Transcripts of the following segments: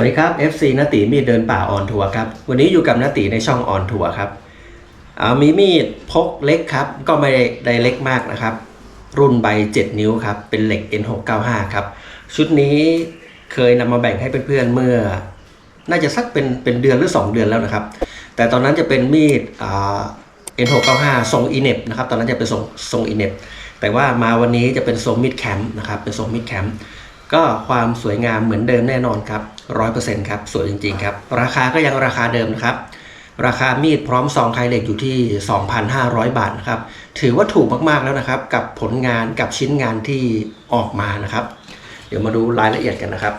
วัสดีครับ FC นติมีดเดินป่าออนทัวร์ครับ วันนี้อยู่กับนติในช่องออนทัวร์ครับอ่ามีมีดพกเล็กครับ ก็ไม่ได้เล็กมากนะครับ รุ่นใบ 7 นิ้วครับ เป็นเหล็ก N695 ครับ ชุดนี้เคยนำมาแบ่งให้เพื่อนๆเมื่อ น่าจะสักเป็นเป็นเดือนหรือ 2 เดือนแล้วนะครับ แต่ตอนนั้นจะเป็นมีด N695 ทรงอีเนบนะครับ ตอนนั้นจะเป็นทรงทรงอีเนบแต่ว่ามาวันนี้จะเป็นทรงมิดแคมป์นะครับ เป็นทรงมิดแคมป์ก็ความสวยงามเหมือนเดิมแน่นอนครับ ร้อยเปอร์เซ็นต์ครับสวยจริงๆครับ ราคาก็ยังราคาเดิมนะครับ ราคามีดพร้อมซองไทยเหล็กอยู่ที่ 2,500 บาทนะครับ ถือว่าถูกมากๆแล้วนะครับ กับผลงานกับชิ้นงานที่ออกมานะครับ เดี๋ยวมาดูรายละเอียดกันนะครับ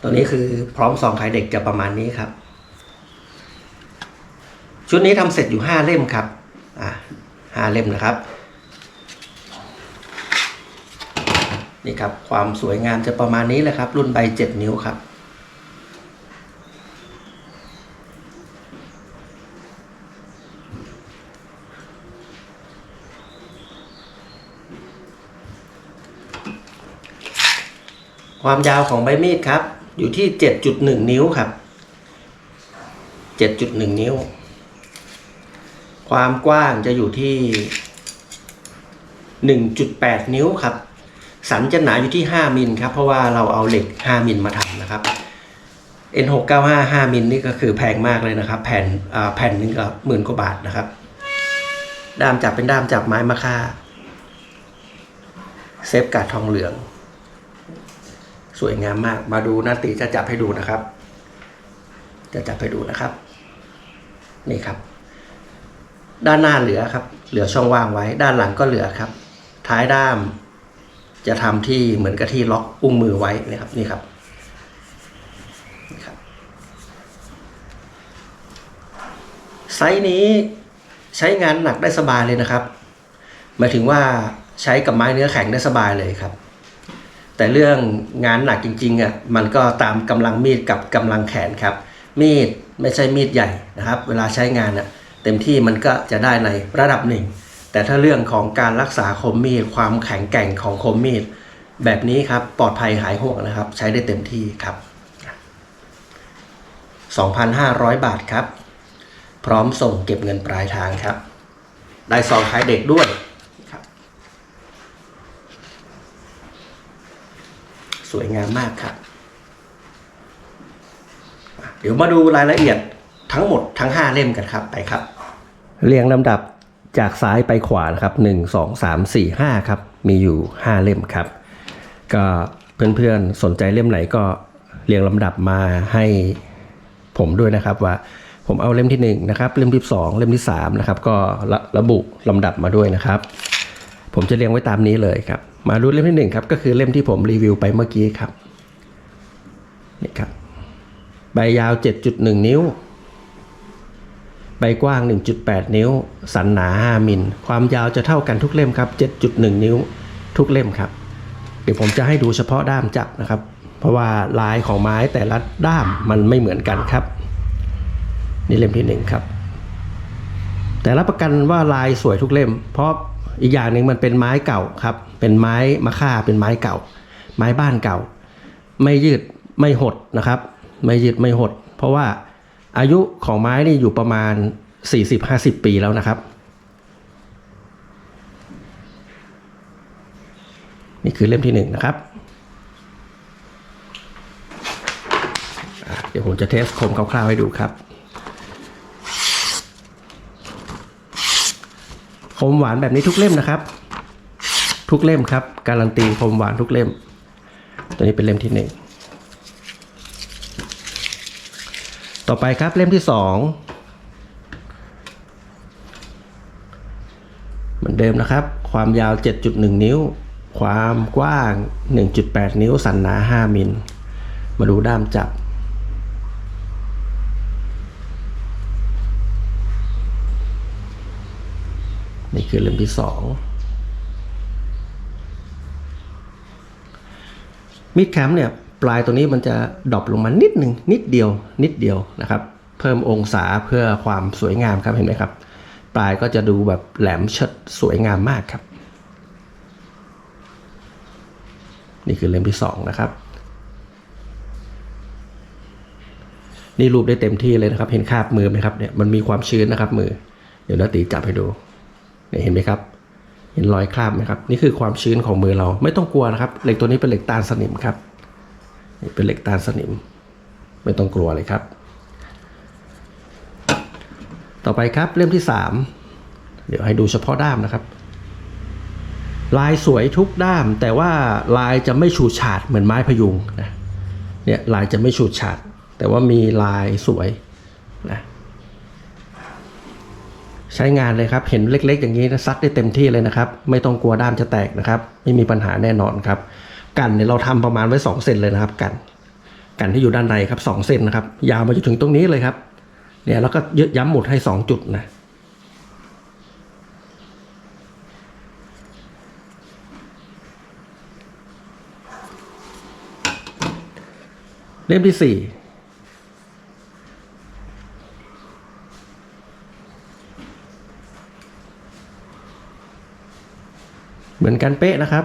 ตัวนี้คือพร้อมซองไทยเหล็กจะประมาณนี้ครับ ชุดนี้ทำเสร็จอยู่ 5 เล่มครับอ่าห้าเล่มนะครับ นี่ครับความสวยงามจะประมาณนี้แหละครับ รุ่นใบ 7 นิ้วครับ ความยาวของใบมีดครับ อยู่ที่ 7.1 นิ้วครับ 7.1 นิ้ว ความกว้างจะอยู่ที่ 1.8 นิ้วครับ สันจะหนาอยู่ที่ 5มิลครับ เพราะว่าเราเอาเหล็ก 5มิลมาทำนะครับ N695 5มิลนี่ก็คือแพงมากเลยนะครับ แผ่นอ่าแผ่นหนึงก็หมื่นกว่าบาทนะครับ ด้ามจับเป็นด้ามจับไม้มะค่า เซฟกาดทองเหลือง สวยงามมาก มาดูนาตีจะจับให้ดูนะครับ จะจับให้ดูนะครับ นี่ครับ ด้านหน้าเหลือครับ เหลือช่องว่างไว้ ด้านหลังก็เหลือครับ ท้ายด้าม จะทำที่เหมือนกับที่ล็อกอุ้งมือไว้นะครับนี่ครับนี่ครับไซส์นี้ใช้งานหนักได้สบายเลยนะครับหมายถึงว่าใช้กับไม้เนื้อแข็งได้สบายเลยครับ แต่เรื่องงานหนักจริงๆอะมันก็ตามกำลังมีดกับกำลังแขนครับ มีดไม่ใช่มีดใหญ่นะครับ เวลาใช้งานอะเต็มที่มันก็จะได้ในระดับหนึ่ง แต่ถ้าเรื่องของการรักษาคมมีด ความแข็งแกร่งของคมมีด แบบนี้ครับปลอดภัยหายห่วงนะครับ ใช้ได้เต็มที่ครับ 2,500 บาทครับ พร้อมส่งเก็บเงินปลายทางครับ ได้ซองขายเด็กด้วยครับ สวยงามมากครับ เดี๋ยวมาดูรายละเอียดทั้งหมดทั้ง 5 เล่มกันครับไปครับ เรียงลำดับ จากซ้ายไปขวานะครับ 1 2 3 4 5 ครับ มีอยู่ 5 เล่มครับ ก็เพื่อนๆสนใจเล่มไหนก็เรียงลำดับมาให้ผมด้วยนะครับว่าผมเอาเล่มที่1นะครับเล่มที่ 2 เล่มที่3นะครับก็ระระบุลำดับมาด้วยนะครับ ผมจะเรียงไว้ตามนี้เลยครับ มาดูเล่มที่หนึ่งครับก็คือเล่มที่ผมรีวิวไปเมื่อกี้ครับนี่ครับใบยาว 7.1 นิ้ว ใบกว้าง 1.8 นิ้ว สันหนา 5 มิล ความยาวจะเท่ากันทุกเล่มครับ 7.1 นิ้วทุกเล่มครับ เดี๋ยวผมจะให้ดูเฉพาะด้ามจับนะครับ เพราะว่าลายของไม้แต่ละด้ามมันไม่เหมือนกันครับ นี่เล่มที่หนึ่งครับ แต่รับประกันว่าลายสวยทุกเล่ม เพราะอีกอย่างหนึ่งมันเป็นไม้เก่าครับ เป็นไม้มะค่า เป็นไม้เก่า ไม้บ้านเก่า ไม่ยืดไม่หดนะครับ ไม่ยืดไม่หด เพราะว่า อายุของไม้นี่อยู่ประมาณ 40-50 ปีแล้วนะครับ นี่คือเล่มที่หนึ่งนะครับ เดี๋ยวผมจะเทสคมคร่าวๆให้ดูครับ คมหวานแบบนี้ทุกเล่มนะครับ ทุกเล่มครับ การันตีคมหวานทุกเล่ม ตัวนี้เป็นเล่มที่หนึ่ง ต่อไปครับเล่มที่สองเหมือนเดิมนะครับ ความยาว 7.1 นิ้ว ความกว้าง 1.8 นิ้ว สันหนา 5 มิล มาดูด้ามจับ นี่คือเล่มที่สองมีดแคมเนี่ย ปลายตัวนี้มันจะดรอปลงมานิดหนึ่งนิดเดียวนิดเดียวนะครับ เพิ่มองศาเพื่อความสวยงามครับเห็นไหมครับ ปลายก็จะดูแบบแหลมเชิดสวยงามมากครับ นี่คือเล่มที่สองนะครับ นี่รูปได้เต็มที่เลยนะครับ เห็นคราบมือไหมครับเนี่ยมันมีความชื้นนะครับมือ เดี๋ยวนาตีจับให้ดูเนี่ยเห็นไหมครับเห็นรอยคราบไหมครับ นี่คือความชื้นของมือเราไม่ต้องกลัวนะครับ เหล็กตัวนี้เป็นเหล็กตาลสนิมครับ นี่เป็นเหล็กตาลสนิม ไม่ต้องกลัวเลยครับ ต่อไปครับเล่มที่สามเดี๋ยวให้ดูเฉพาะด้ามนะครับ ลายสวยทุกด้าม แต่ว่าลายจะไม่ฉูดฉาดเหมือนไม้พยุงนะเนี่ยลายจะไม่ฉูดฉาด แต่ว่ามีลายสวยนะใช้งานเลยครับ เห็นเล็ก ๆ อย่างนี้นะซักได้เต็มที่เลยนะครับ ไม่ต้องกลัวด้ามจะแตกนะครับ ไม่มีปัญหาแน่นอนครับ กันเนี่ยเราทำประมาณไว้2เซนเลยนะครับ กันกันที่อยู่ด้านในครับ2เซนนะครับ ยาวมาจนถึงตรงนี้เลยครับ เนี่ยแล้วก็ยึดย้ำหมุดให้ 2 จุดนะเล่มที่สี่เหมือนกันเป๊ะนะครับ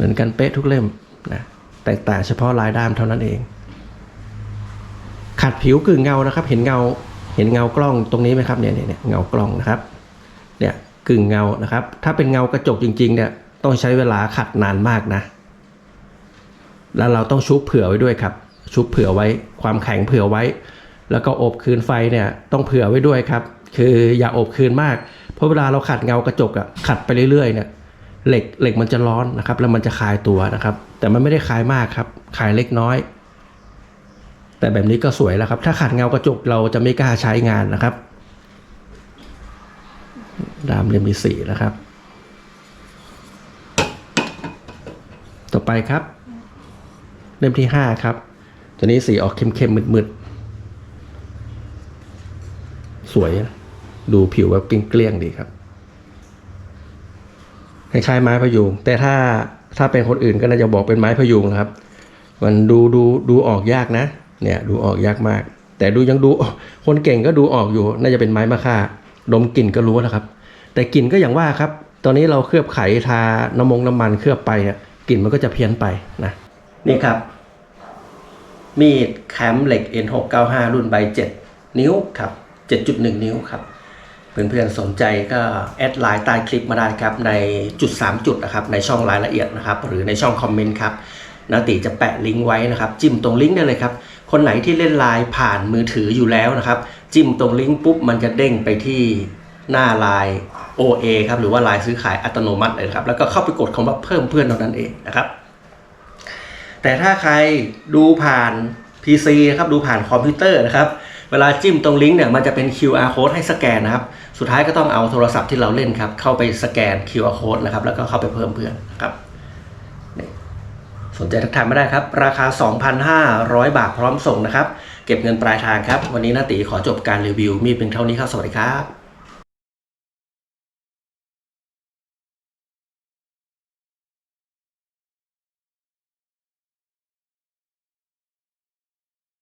เหมือนกันเป๊ะทุกเล่มนะแตกต่างเฉพาะลายด้ามเท่านั้นเอง ขัดผิวกึ่งเงานะครับ เห็นเงาเห็นเงากล้องตรงนี้ไหมครับเนี่ยเนี่ยเนี่ยเงากล้องนะครับเนี่ยกึ่งเงานะครับ ถ้าเป็นเงากระจกจริง ๆ เนี่ยต้องใช้เวลาขัดนานมากนะ แล้วเราต้องชุบเผื่อไว้ด้วยครับ ชุบเผื่อไว้ความแข็งเผื่อไว้ แล้วก็อบคืนไฟเนี่ยต้องเผื่อไว้ด้วยครับ คืออย่าอบคืนมาก เพราะเวลาเราขัดเงากระจกอะขัดไปเรื่อยๆเนี่ย เหล็กเหล็กมันจะร้อนนะครับ แล้วมันจะคลายตัวนะครับ แต่มันไม่ได้คลายมากครับคลายเล็กน้อย แต่แบบนี้ก็สวยแล้วครับ ถ้าขัดเงากระจกเราจะไม่กล้าใช้งานนะครับดามเล่มที่สี่นะครับ ต่อไปครับ เล่มที่ห้าครับ ตัวนี้สีออกเข้มๆมืดๆสวยนะดูผิวแบบเกลี้ยงๆดีครับ คล้ายๆไม้พยุง แต่ถ้าถ้าเป็นคนอื่นก็น่าจะบอกเป็นไม้พยุงนะครับ มันดูดูดูออกยากนะ เนี่ยดูออกยากมาก แต่ดูยังดูคนเก่งก็ดูออกอยู่ น่าจะเป็นไม้มะค่าดมกลิ่นก็รู้แล้วครับ แต่กลิ่นก็อย่างว่าครับ ตอนนี้เราเคลือบไขทาน้ำมงน้ำมันเคลือบไปเนี่ยกลิ่นมันก็จะเพี้ยนไปนะนี่ครับ มีดแคมเหล็ก N695 รุ่นใบ7นิ้วครับ 7.1 นิ้วครับ เพื่อนๆสนใจก็แอดไลน์ใต้คลิปมาได้ครับในจุด 3 จุดนะครับในช่องรายละเอียดนะครับหรือในช่องคอมเมนต์ครับนาติจะแปะลิงก์ไว้นะครับจิ้มตรงลิงก์ได้เลยครับคนไหนที่เล่นไลน์ผ่านมือถืออยู่แล้วนะครับ จิ้มตรงลิงก์ปุ๊บมันจะเด้งไปที่หน้าไลน์ OA ครับหรือว่าไลน์ซื้อขายอัตโนมัติเลยครับแล้วก็เข้าไปกดคำว่าเพิ่มเพื่อนเท่านั้นเองนะครับ แต่ถ้าใครดูผ่าน PC นะครับดูผ่านคอมพิวเตอร์นะครับเวลาจิ้มตรงลิงก์เนี่ยมันจะเป็น QR code ให้สแกนนะครับ สุดท้ายก็ต้องเอาโทรศัพท์ที่เราเล่นครับ เข้าไปสแกน QR code นะครับ แล้วก็เข้าไปเพิ่มเพื่อนนะครับสนใจทักทายไม่ได้ครับ ราคา 2,500 บาทพร้อมส่งนะครับ เก็บเงินปลายทางครับ วันนี้นาตีขอจบการรีวิว มีเพียงเท่านี้ครับ สวัสดีครับ